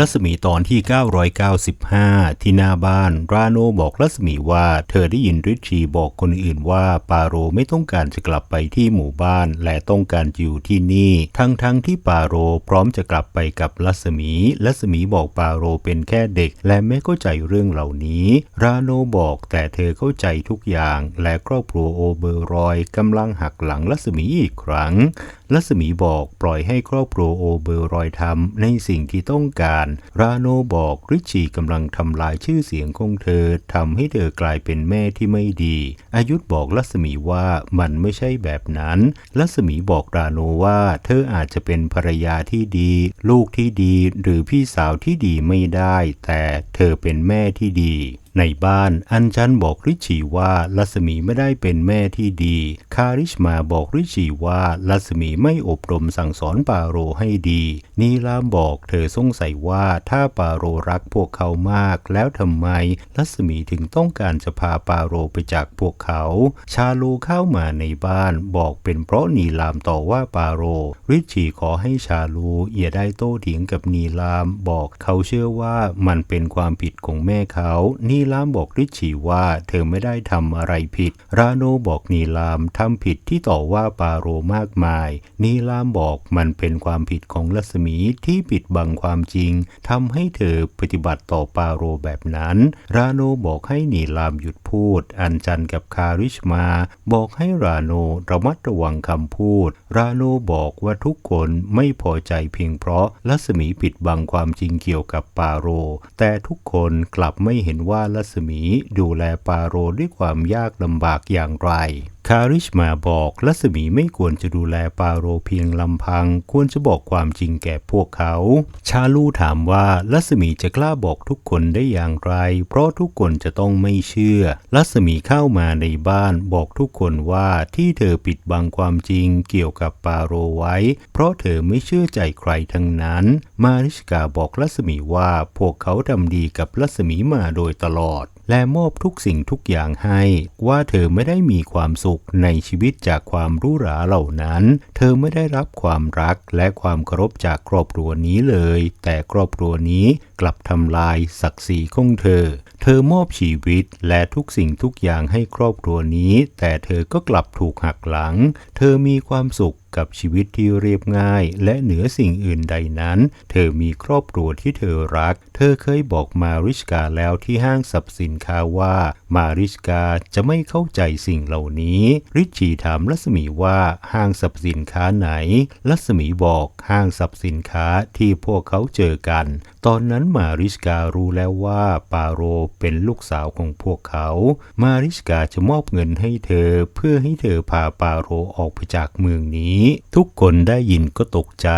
รัศมีตอนที่ 995 ที่หน้าบ้าน ราโนบอกรัศมีว่าเธอได้ยินริชชีบอกคนอื่นว่าปาโรไม่ต้องการจะกลับไปที่หมู่บ้าน และต้องการอยู่ที่นี่ ทั้งๆทที่ปาโรพร้อมจะกลับไปกับรัศมี รัศมีบอกปาโรเป็นแค่เด็ก และไม่เข้าใจเรื่องเหล่านี้ ราโนบอกแต่เธอเข้าใจทุกอย่าง และครอบครัวโอเบอร์รอยกำลังหักหลังรัศมีอีกครั้ง รัศมีบอกปล่อยให้ครอบครัวโอเบอร์รอยทำในสิ่งที่ต้องการ ราโนบอกริชชีกำลังทำลายชื่อเสียงของเธอทำให้เธอกลายเป็นแม่ที่ไม่ดี อายุธบอกรัศมีว่ามันไม่ใช่แบบนั้นรัศมีบอกราโนว่า เธออาจจะเป็นภรรยาที่ดี ลูกที่ดี หรือพี่สาวที่ดีไม่ได้ แต่เธอเป็นแม่ที่ดี ในบ้านอันจันบอกริชีว่ารัศมีไม่ได้เป็นแม่ที่ดี คาริชมาบอกริชีว่ารัศมีไม่อบรมสั่งสอนปาโรให้ดี นีลามบอกเธอสงสัยว่าถ้าปาโรรักพวกเขามาก แล้วทำไมรัศมีถึงต้องการจะพาปาโรไปจากพวกเขา ชาลูเข้ามาในบ้านบอกเป็นเพราะนีลามต่อว่าปาโร ริชีขอให้ชาลูอย่าได้โต้เถียงกับนีลามบอกเขาเชื่อว่ามันเป็นความผิดของแม่เขานีลามบอกริชีว่าเธอไม่ได้ทำอะไรผิด ราโนบอกนีลามทำผิดที่ต่อว่าปาโรมากมาย นีลามบอกมันเป็นความผิดของรัศมีที่ปิดบังความจริงทำให้เธอปฏิบัติต่อปาโรแบบนั้น ราโนบอกให้นีลามหยุดพูด อันจันกับคาริชมา บอกให้ราโนระมัดระวังคำพูด ราโนบอกว่าทุกคนไม่พอใจเพียงเพราะรัศมีปิดบังความจริงเกี่ยวกับปาโร แต่ทุกคนกลับไม่เห็นว่ารัศมีดูแลปาโรด้วยความยากลำบากอย่างไร คาริชมาบอกรัศมีไม่ควรจะดูแลปาโรเพียงลำพัง ควรจะบอกความจริงแก่พวกเขา ชาลูถามว่ารัศมีจะกล้าบอกทุกคนได้อย่างไร เพราะทุกคนจะต้องไม่เชื่อรัศมีเข้ามาในบ้านบอกทุกคนว่าที่เธอปิดบังความจริงเกี่ยวกับปาโรไว้ เพราะเธอไม่เชื่อใจใครทั้งนั้น มาริชกาบอกรัศมีว่าพวกเขาทำดีกับรัศมีมาโดยตลอด และมอบทุกสิ่งทุกอย่างให้ ว่าเธอไม่ได้มีความสุขในชีวิตจากความรู้หราเหล่านั้น เธอไม่ได้รับความรักและความเคารพจากครอบครัวนี้เลย แต่ครอบครัวนี้กลับทำลายศักดิ์ศรีของเธอ เธอมอบชีวิตและทุกสิ่งทุกอย่างให้ครอบครัวนี้ แต่เธอก็กลับถูกหักหลัง เธอมีความสุข กับชีวิตที่เรียบง่าย และเหนือสิ่งอื่นใดนั้น เธอมีครอบครัวที่เธอรัก เธอเคยบอกมาริชกาแล้วที่ห้างสรรพสินค้าว่า มาริชกาจะไม่เข้าใจสิ่งเหล่านี้ ริชชีถามรัศมีว่าห้างสรรพสินค้าไหนรัศมีบอกห้างสรรพสินค้าที่พวกเขาเจอกัน ตอนนั้นมาริชการู้แล้วว่าปาโรเป็นลูกสาวของพวกเขา มาริชกาจะมอบเงินให้เธอเพื่อให้เธอพาปาโรออกไปจากเมืองนี้ทุกคนได้ยินก็ตกใจ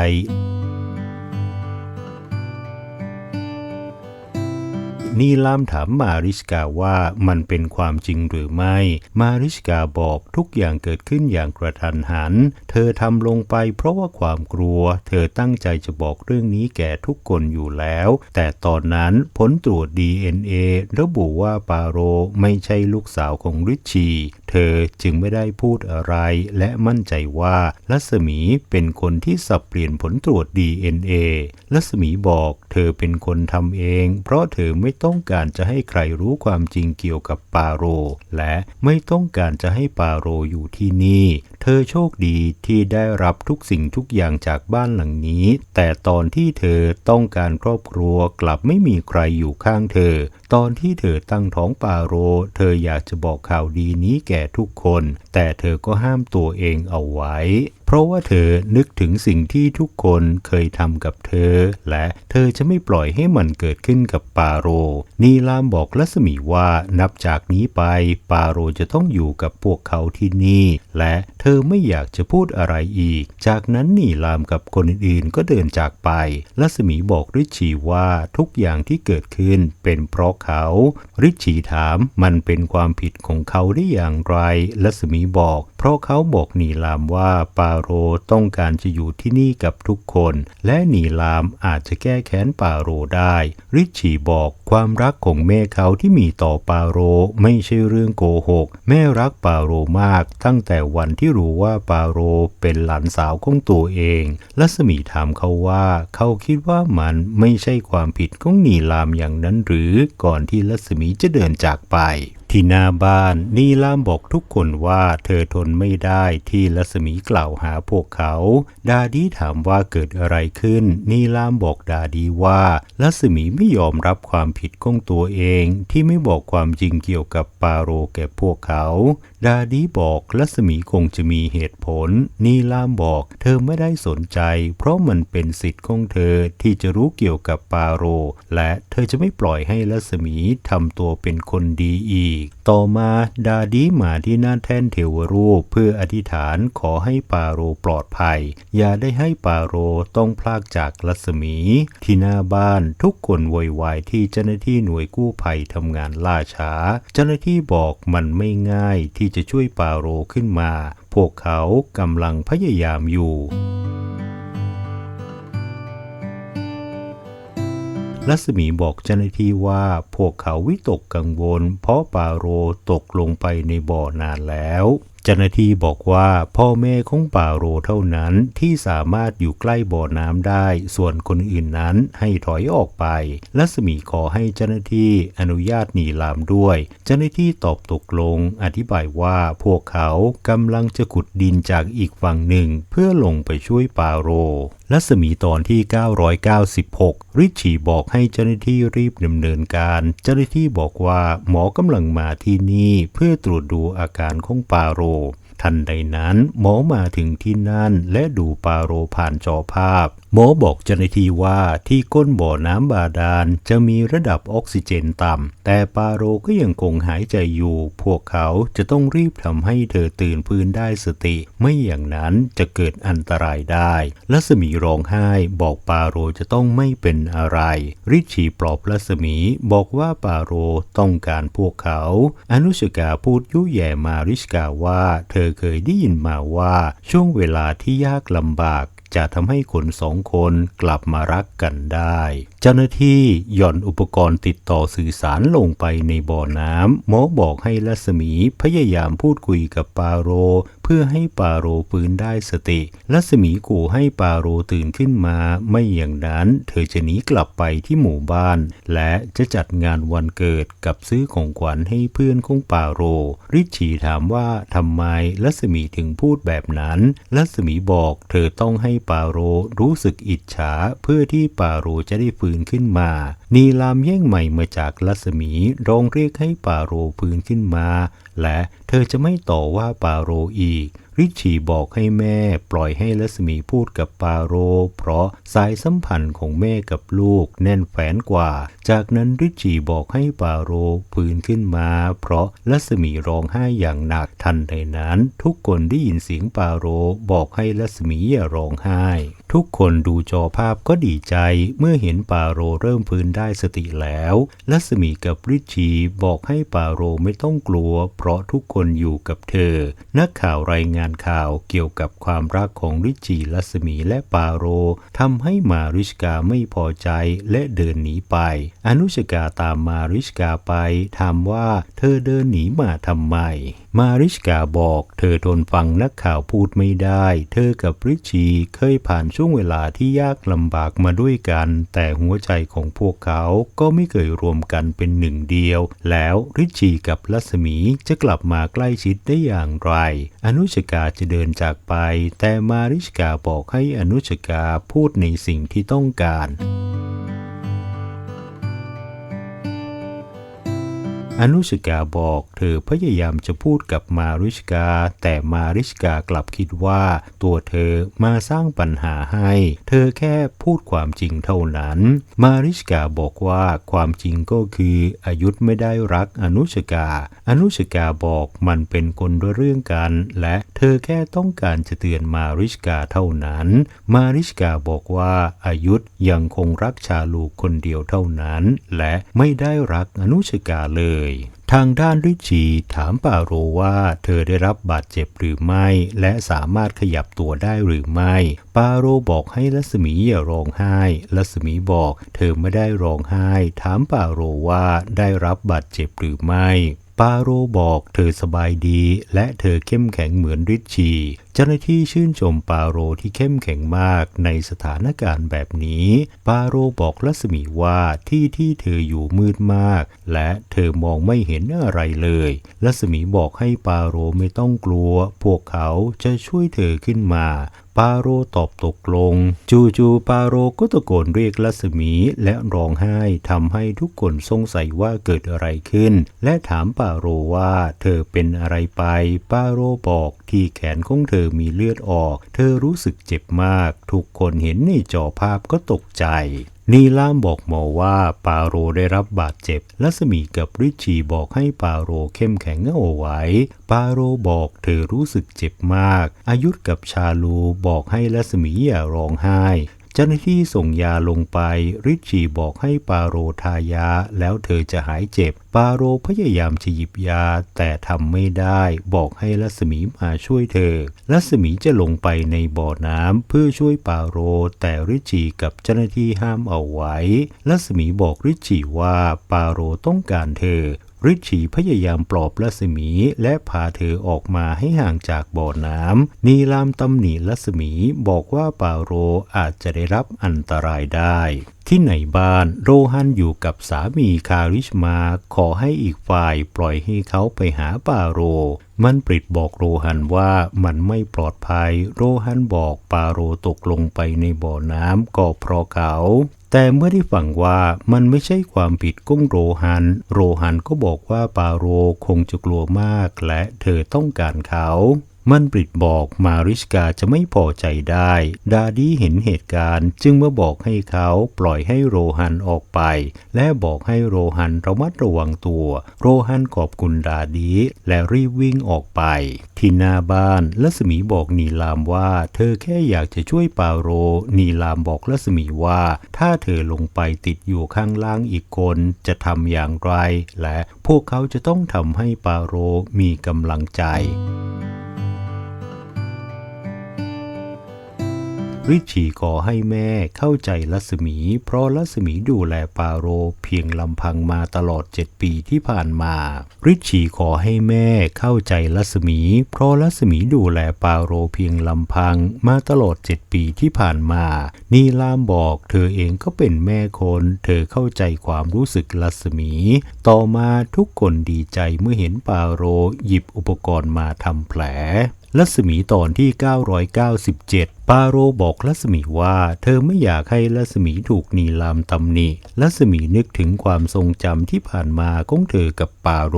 นีลามถามมาริชกาว่ามันเป็นความจริงหรือไม่ มาริชกาบอกทุกอย่างเกิดขึ้นอย่างกระทันหัน เธอทำลงไปเพราะว่าความกลัว เธอตั้งใจจะบอกเรื่องนี้แก่ทุกคนอยู่แล้ว แต่ตอนนั้นผลตรวจ DNA ระบุว่าปาโรไม่ใช่ลูกสาวของริชชีเธอจึงไม่ได้พูดอะไร และมั่นใจว่ารัศมีเป็นคนที่สับเปลี่ยนผลตรวจ DNA รัศมีบอกเธอเป็นคนทำเอง เพราะเธอไม่ต้องการจะให้ใครรู้ความจริงเกี่ยวกับปาโร และไม่ต้องการจะให้ปาโรอยู่ที่นี่ เธอโชคดีที่ได้รับทุกสิ่งทุกอย่างจากบ้านหลังนี้ แต่ตอนที่เธอต้องการครอบครัวกลับไม่มีใครอยู่ข้างเธอ ตอนที่เธอตั้งท้องปาโร เธออยากจะบอกข่าวดีนี้แก่ทุกคน แต่เธอก็ห้ามตัวเองเอาไว้ เพราะว่าเธอนึกถึงสิ่งที่ทุกคนเคยทำกับเธอ และเธอจะไม่ปล่อยให้มันเกิดขึ้นกับปาโร นีลามบอกรัศมีว่านับจากนี้ไปปาโรจะต้องอยู่กับพวกเขาที่นี่ และเธอไม่อยากจะพูดอะไรอีก จากนั้นนีลามกับคนอื่นๆก็เดินจากไปรัศมีบอกริชีว่าทุกอย่างที่เกิดขึ้นเป็นเพราะเขา ริชีถามมันเป็นความผิดของเขาได้อย่างไรรัศมีบอก เพราะเขาบอกนีลามว่าปาโรต้องการจะอยู่ที่นี่กับทุกคน และหนีลามอาจจะแก้แค้นปาโรได้ ริชชีบอกความรักของแม่เขาที่มีต่อปาโรไม่ใช่เรื่องโกหก แม่รักปาโรมากตั้งแต่วันที่รู้ว่าปาโรเป็นหลานสาวของตัวเองลัสมีถามเขาว่าเขาคิดว่ามันไม่ใช่ความผิดของหนีลามอย่างนั้นหรือก่อนที่ลัสมีจะเดินจากไป ที่หน้าบ้านนีลามบอกทุกคนว่าเธอทนไม่ได้ที่ลัสมีกล่าวหาพวกเขา ดาดีถามว่าเกิดอะไรขึ้น นีลามบอกดาดีว่าลัสมีไม่ยอมรับความผิดของตัวเองที่ไม่บอกความจริงเกี่ยวกับปาโรแก่พวกเขา ดาดีบอกลัสมีคงจะมีเหตุผล นีลามบอกเธอไม่ได้สนใจ เพราะมันเป็นสิทธิ์ของเธอที่จะรู้เกี่ยวกับปาโร และเธอจะไม่ปล่อยให้ลัสมีทำตัวเป็นคนดีอีกต่อมาดาดีมาที่หน้าแท่นเทวรูปเพื่ออธิษฐานขอให้ปาโรปลอดภัย อย่าได้ให้ปาโรต้องพลากจากลัสมี ที่หน้าบ้านทุกคนโวยวายที่เจ้าหน้าที่หน่วยกู้ภัยทำงานล่าช้า เจ้าหน้าที่บอกมันไม่ง่ายที่จะช่วยปาโรขึ้นมา พวกเขากำลังพยายามอยู่ รัศมีบอกเจ้าหน้าที่ว่าพวกเขาวิตกกังวล เพราะปาโรตกลงไปในบ่อนานแล้ว เจ้าหน้าที่บอกว่าพ่อแม่ของปาโรเท่านั้นที่สามารถอยู่ใกล้บ่อน้ำได้ ส่วนคนอื่นนั้นให้ถอยออกไปรัศมีขอให้เจ้าหน้าที่อนุญาตหนีลามด้วย เจ้าหน้าที่ตอบตกลง อธิบายว่าพวกเขากำลังจะขุดดินจากอีกฝั่งหนึ่ง เพื่อลงไปช่วยปาโรรัศมีตอนที่ 996 ริชชีบอกให้เจ้าหน้าที่รีบดำเนินการ เจ้าหน้าที่บอกว่าหมอกำลังมาที่นี่เพื่อตรวจดูอาการของปาโรทันใดนั้นหมอมาถึงที่นั่นและดูปาโรผ่านจอภาพ หมอบอกเจ้าหน้าที่ว่าที่ก้นบ่อน้ำบาดาลจะมีระดับออกซิเจนต่ำ แต่ปาโรก็ยังคงหายใจอยู่ พวกเขาจะต้องรีบทำให้เธอตื่นพื้นได้สติ ไม่อย่างนั้นจะเกิดอันตรายได้ลัสมีร้องไห้บอกปาโรจะต้องไม่เป็นอะไร ริชชีปลอบลัสมีบอกว่าปาโรต้องการพวกเขา อนุชกาพูดยุแย่มาริชกาว่า เธอเคยได้ยินมาว่าช่วงเวลาที่ยากลำบาก จะทำให้คนสองคนกลับมารักกันได้เจ้าหน้าที่หย่อนอุปกรณ์ติดต่อสื่อสารลงไปในบ่อน้ำหมอบอกให้รัศมีพยายามพูดคุยกับปาโร เพื่อให้ปาโรฟื้นได้สติรัศมีขู่ให้ปาโรตื่นขึ้นมา ไม่อย่างนั้นเธอจะหนีกลับไปที่หมู่บ้าน และจะจัดงานวันเกิดกับซื้อของขวัญให้เพื่อนของปาโร ริชีถามว่าทำไมรัศมีถึงพูดแบบนั้นรัศมีบอกเธอต้องให้ปาโรรู้สึกอิจฉาเพื่อที่ปาโรจะได้ฟื้นขึ้นมา นีลามแย่งใหม่มาจากรัศมีร้องเรียกให้ปาโรฟืนขึ้นมา และเธอจะไม่ต่อว่าปาโรอีก ริชีบอกให้แม่ปล่อยให้รัศมีพูดกับปาโร เพราะสายสัมพันธ์ของแม่กับลูกแน่นแฟ้นกว่า จากนั้นริชีบอกให้ปาโรฟืนขึ้นมา เพราะรัศมีร้องไห้อย่างหนักทันใดนั้น ทุกคนได้ยินเสียงปาโรบอกให้รัศมีอย่าร้องไห้ ทุกคนดูจอภาพก็ดีใจเมื่อเห็นปาโรเริ่มฟื้นได้สติแล้วรัศมีกับริชีบอกให้ปาโรไม่ต้องกลัว เพราะทุกคนอยู่กับเธอ นักข่าวรายงานข่าวเกี่ยวกับความรักของริชชีรัศมีและปาโรทำให้มาริชกาไม่พอใจและเดินหนีไป อนุชกาตามมาริชกาไปถามว่าเธอเดินหนีมาทำไม มาริชกาบอกเธอทนฟังนักข่าวพูดไม่ได้ เธอกับริชชีเคยผ่านช่วงเวลาที่ยากลำบากมาด้วยกัน แต่หัวใจของพวกเขาก็ไม่เคยรวมกันเป็นหนึ่งเดียว แล้วริชชีกับรัศมีจะกลับมาใกล้ชิดได้อย่างไร อนุชกาจะเดินจากไป แต่มาริชกาบอกให้อนุชกาพูดในสิ่งที่ต้องการ อนุชกาบอกเธอพยายามจะพูดกับมาริชกา แต่มาริชกากลับคิดว่า ตัวเธอมาสร้างปัญหาให้ เธอแค่พูดความจริงเท่านั้น มาริชกาบอกว่าความจริงก็คืออายุธไม่ได้รักอนุชกา อนุชกาบอกมันเป็นคนละเรื่องกัน และเธอแค่ต้องการจะเตือนมาริชกาเท่านั้น มาริชกาบอกว่าอายุธยังคงรักชาลูกคนเดียวเท่านั้น และไม่ได้รักอนุชกาเลยทางด้านริชีถามปาโรว่าเธอได้รับบาดเจ็บหรือไม่ และสามารถขยับตัวได้หรือไม่ ปาโรบอกให้รัศมีอย่าร้องไห้รัศมีบอก เธอไม่ได้ร้องไห้ ถามปาโรว่าได้รับบาดเจ็บหรือไม่ปาโรบอกเธอสบายดีและเธอเข้มแข็งเหมือนริชี เจ้าหน้าที่ชื่นชมปาโรที่เข้มแข็งมากในสถานการณ์แบบนี้ ปาโรบอกรัศมีว่าที่ที่เธออยู่มืดมาก และเธอมองไม่เห็นอะไรเลยรัศมีบอกให้ปาโรไม่ต้องกลัว พวกเขาจะช่วยเธอขึ้นมาปาโรตอบตกลง จู่ๆปาโรก็ตะโกนเรียกรัศมีและร้องไห้ทำให้ทุกคนสงสัยว่าเกิดอะไรขึ้น และถามปาโรว่าเธอเป็นอะไรไป ปาโรบอกที่แขนของเธอมีเลือดออก เธอรู้สึกเจ็บมาก ทุกคนเห็นในจอภาพก็ตกใจนีล่ามบอกหมอว่าปาโรได้รับบาดเจ็บลัศมีกับริชีบอกให้ปาโรเข้มแข็งเอาไว้ ปาโรบอกเธอรู้สึกเจ็บมาก อายุธกับชาลูบอกให้ลัศมีอย่าร้องไห้ เจ้าหน้าที่ส่งยาลงไป ริชีบอกให้ปาโรทายา แล้วเธอจะหายเจ็บ ปาโรพยายามจะหยิบยา แต่ทำไม่ได้ บอกให้รัศมีมาช่วยเธอรัศมีจะลงไปในบ่อน้ำเพื่อช่วยปาโร แต่ริชีกับเจ้าหน้าที่ห้ามเอาไว้รัศมีบอกริชชีว่าปาโรต้องการเธอ ริชชีพยายามปลอบรัศมีและพาเธอออกมาให้ห่างจากบ่อน้ำนีลามตำหนิรัศมีบอกว่าปาโรอาจจะได้รับอันตรายได้ที่ไหนบ้านโรฮันอยู่กับสามีคาริชมา ขอให้อีกฝ่ายปล่อยให้เขาไปหาปาโร มันปริดบอกโรฮันว่ามันไม่ปลอดภัย โรฮันบอกปาโรตกลงไปในบ่อน้ำก็เพราะเขา แต่เมื่อได้ฟังว่ามันไม่ใช่ความผิดกุ้งโรฮัน โรฮันก็บอกว่าปาโรคงจะกลัวมากและเธอต้องการเขา มันปริดบอกมาริชกาจะไม่พอใจได้ ดาดีเห็นเหตุการณ์จึงมาบอกให้เขาปล่อยให้โรฮันออกไป และบอกให้โรฮันระมัดระวังตัว โรฮันขอบคุณดาดีและรีบวิ่งออกไป ที่หน้าบ้านรัศมีบอกนีลามว่า เธอแค่อยากจะช่วยปาโร นีลามบอกรัศมีว่า ถ้าเธอลงไปติดอยู่ข้างล่างอีกคนจะทำอย่างไร และพวกเขาจะต้องทำให้ปาโรมีกำลังใจ ริชีขอให้แม่เข้าใจรัศมี เพราะรัศมีดูแลปาโรเพียงลำพังมาตลอดเจ็ดปีที่ผ่านมาริชีขอให้แม่เข้าใจรัศมี เพราะรัศมีดูแลปาโรเพียงลำพังมาตลอดเจ็ดปีที่ผ่านมานีลามบอกเธอเองก็เป็นแม่คน เธอเข้าใจความรู้สึกรัศมี ต่อมาทุกคนดีใจเมื่อเห็นปาโรหยิบอุปกรณ์มาทำแผลรัศมีตอนที่ 997ปาโรบอกรัศมีว่าเธอไม่อยากให้รัศมีถูกนีลามตำหนิรัศมีนึกถึงความทรงจำที่ผ่านมาของเธอกับปาโร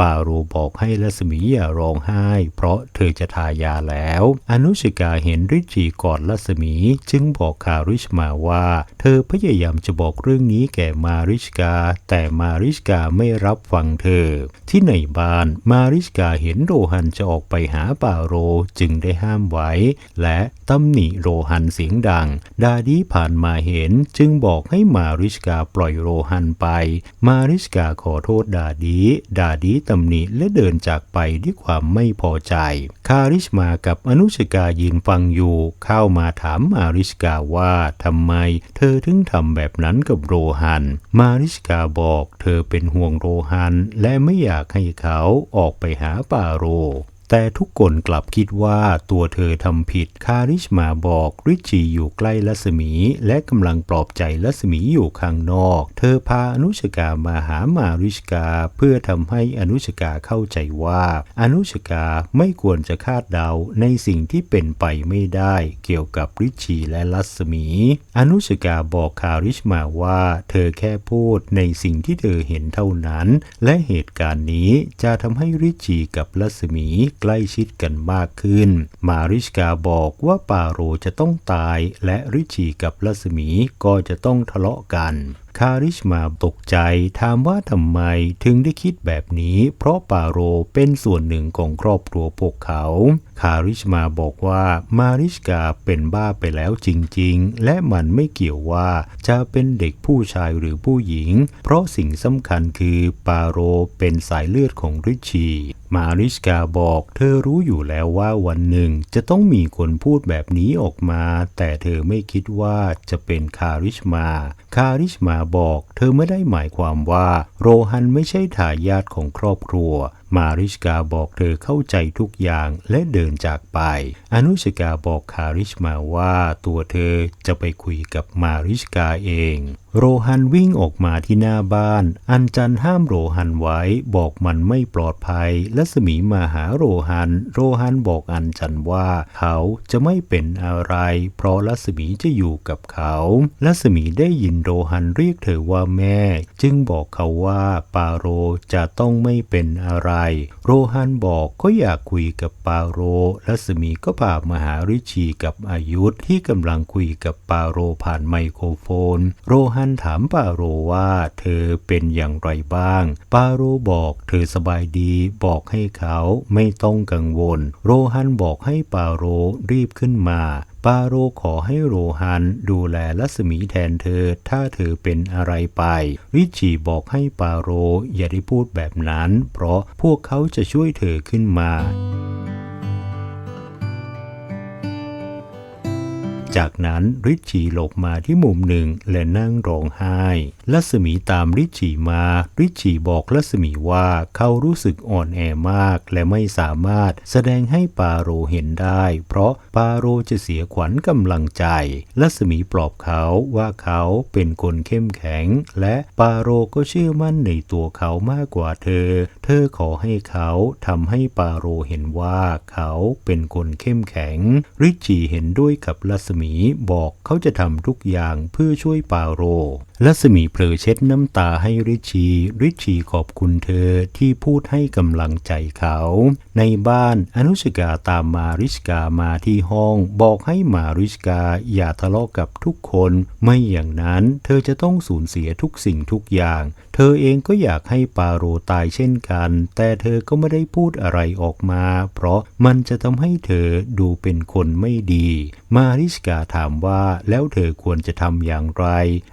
ปาโรบอกให้รัศมีอย่าร้องไห้ เพราะเธอจะทายาแล้ว อนุชิกาเห็นริชีกอดรัศมีจึงบอกคาริชมาว่า เธอพยายามจะบอกเรื่องนี้แก่มาริชกา แต่มาริชกาไม่รับฟังเธอ ที่ในบ้านมาริชกาเห็นโรฮันจะออกไปหาปาโรจึงได้ห้ามไว้ และตำำหนิโรฮันเสียงดัง ดาดีผ่านมาเห็นจึงบอกให้มาริชกาปล่อยโรฮันไป มาริชกาขอโทษดาดี ดาดีตำหนิและเดินจากไปด้วยความไม่พอใจ คาริชมากับอนุชกายืนฟังอยู่ เข้ามาถามมาริชกาว่าทำไม เธอถึงทำแบบนั้นกับโรฮัน มาริชกาบอกเธอเป็นห่วงโรฮันและไม่อยากให้เขาออกไปหาปาโร แต่ทุกคนกลับคิดว่าตัวเธอทำผิด คาริชมาบอกริชีอยู่ใกล้รัศมี และกำลังปลอบใจรัศมีอยู่ข้างนอก เธอพาอนุชกามาหามาริชกา เพื่อทำให้อนุชกาเข้าใจว่า อนุชกาไม่ควรจะคาดเดาในสิ่งที่เป็นไปไม่ได้เกี่ยวกับริชีและรัศมี อนุชกาบอกคาริชมาว่า เธอแค่พูดในสิ่งที่เธอเห็นเท่านั้น และเหตุการณ์นี้จะทำให้ริชีกับรัศมีใกล้ชิดกันมากขึ้น มาริชกาบอกว่าปาโรจะต้องตายและริชีกับลัศมีก็จะต้องทะเลาะกัน คาริชมาตกใจถามว่าทำไมถึงได้คิดแบบนี้ เพราะปาโรเป็นส่วนหนึ่งของครอบครัวพวกเขา คาริชมาบอกว่ามาริชกาเป็นบ้าไปแล้วจริง ๆ และมันไม่เกี่ยวว่าจะเป็นเด็กผู้ชายหรือผู้หญิง เพราะสิ่งสำคัญคือปาโรเป็นสายเลือดของริชีมาริชกาบอกเธอรู้อยู่แล้วว่าวันหนึ่งจะต้องมีคนพูดแบบนี้ออกมา แต่เธอไม่คิดว่าจะเป็นคาริชมา คาริชมาบอก เธอไม่ได้หมายความว่า โรฮันไม่ใช่ทายาทของครอบครัว มาริชกาบอกเธอเข้าใจทุกอย่างและเดินจากไป อนุชกาบอกคาริชมาว่าตัวเธอจะไปคุยกับมาริชกาเอง โรฮันวิ่งออกมาที่หน้าบ้าน อันจันห้ามโรฮันไว้บอกมันไม่ปลอดภัย และสมีมาหาโรฮัน โรฮันบอกอันจันว่าเขาจะไม่เป็นอะไร เพราะลัสมีจะอยู่กับเขาลัสมีได้ยินโรฮันเรียกเธอว่าแม่ จึงบอกเขาว่าปาโรจะต้องไม่เป็นอะไรโรฮันบอกก็อยากคุยกับปาโรลัสมีก็พามาหาริชีกับอายุธที่กำลังคุยกับปาโรผ่านไมโครโฟน โรฮันถามปาโรว่าเธอเป็นอย่างไรบ้าง ปาโรบอกเธอสบายดีบอกให้เขาไม่ต้องกังวล โรฮันบอกให้ปาโรรีบขึ้นมา ปาโรขอให้โรฮันดูแลลัสมีแทนเธอ ถ้าเธอเป็นอะไรไป ริชชีบอกให้ปาโรอย่าได้พูดแบบนั้น เพราะพวกเขาจะช่วยเธอขึ้นมา จากนั้นริชีหลบมาที่มุมหนึ่งและนั่งร้องไห้ลัสมีตามริชีมาริชีบอกลัสมีว่าเขารู้สึกอ่อนแอมากและไม่สามารถแสดงให้ปาโรเห็นได้ เพราะปาโรจะเสียขวัญกำลังใจลัสมีปลอบเขาว่าเขาเป็นคนเข้มแข็ง และปาโรก็เชื่อมั่นในตัวเขามากกว่าเธอ เธอขอให้เขาทำให้ปาโรเห็นว่าเขาเป็นคนเข้มแข็ง ริชชีเห็นด้วยกับลัสมีบอกเขาจะทำทุกอย่างเพื่อช่วยปาโร ลัสมีเผลอเช็ดน้ำตาให้ริชีริชีขอบคุณเธอที่พูดให้กำลังใจเขา ในบ้านอนุชกาตามมาริชกามาที่ห้อง บอกให้มาริชกาอย่าทะเลาะกับทุกคน ไม่อย่างนั้นเธอจะต้องสูญเสียทุกสิ่งทุกอย่าง เธอเองก็อยากให้ปาโรตายเช่นกัน แต่เธอก็ไม่ได้พูดอะไรออกมา เพราะมันจะทำให้เธอดูเป็นคนไม่ดี มาริชกาถามว่าแล้วเธอควรจะทำอย่างไร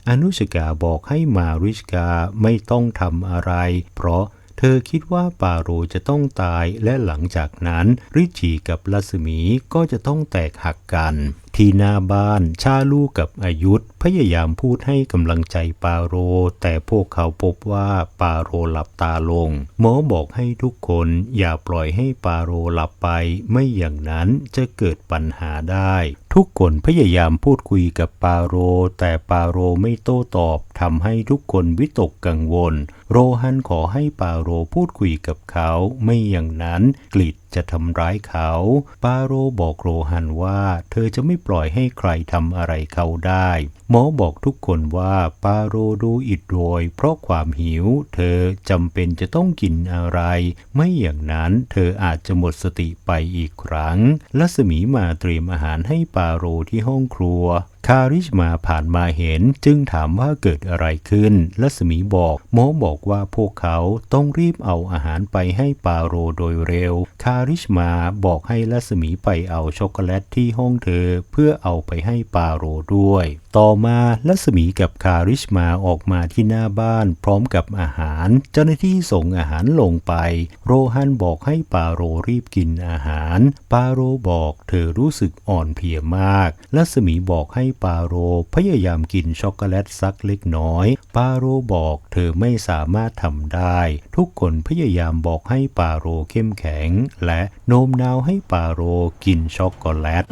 อนุชกาบอกให้มาริชกาไม่ต้องทำอะไร เพราะเธอคิดว่าปาโรจะต้องตายและหลังจากนั้น ริชีกับลัสมีก็จะต้องแตกหักกันที่หน้าบ้านชาลูกับอายุธพยายามพูดให้กำลังใจปาโร แต่พวกเขาพบว่าปาโรหลับตาลง หมอบอกให้ทุกคนอย่าปล่อยให้ปาโรหลับไป ไม่อย่างนั้นจะเกิดปัญหาได้ ทุกคนพยายามพูดคุยกับปาโร แต่ปาโรไม่โต้ตอบทำให้ทุกคนวิตกกังวล โรฮันขอให้ปาโรพูดคุยกับเขา ไม่อย่างนั้นกลิดจะทำร้ายเขา ปาโรบอกโรฮันว่าเธอจะไม่ปล่อยให้ใครทำอะไรเขาได้ หมอบอกทุกคนว่าปาโรดูอิดโรยเพราะความหิว เธอจำเป็นจะต้องกินอะไร ไม่อย่างนั้นเธออาจจะหมดสติไปอีกครั้งลัสมีมาเตรียมอาหารให้ปาโรที่ห้องครัวคาริชมาผ่านมาเห็นจึงถามว่าเกิดอะไรขึ้น ลัสมีบอกหมบอกว่าพวกเขาต้องรีบเอาอาหารไปให้ปาโรโดยเร็ว คาริชมาบอกให้ลัสมีไปเอาช็อกโกแลตที่ห้องเธอ เพื่อเอาไปให้ปาโรด้วย ต่อมาลัสมีกับคาริชมาออกมาที่หน้าบ้านพร้อมกับอาหาร เจ้าหน้าที่ส่งอาหารลงไป โรฮันบอกให้ปาโรรีบกินอาหาร ปาโรบอกเธอรู้สึกอ่อนเพลียมาก ลัสมีบอกให้ปาโรพยายามกินช็อกโกแลตสักเล็กน้อย ปาโรบอกเธอไม่สามารถทำได้ ทุกคนพยายามบอกให้ปาโรเข้มแข็ง และโน้มน้าวให้ปาโรกินช็อกโกแลต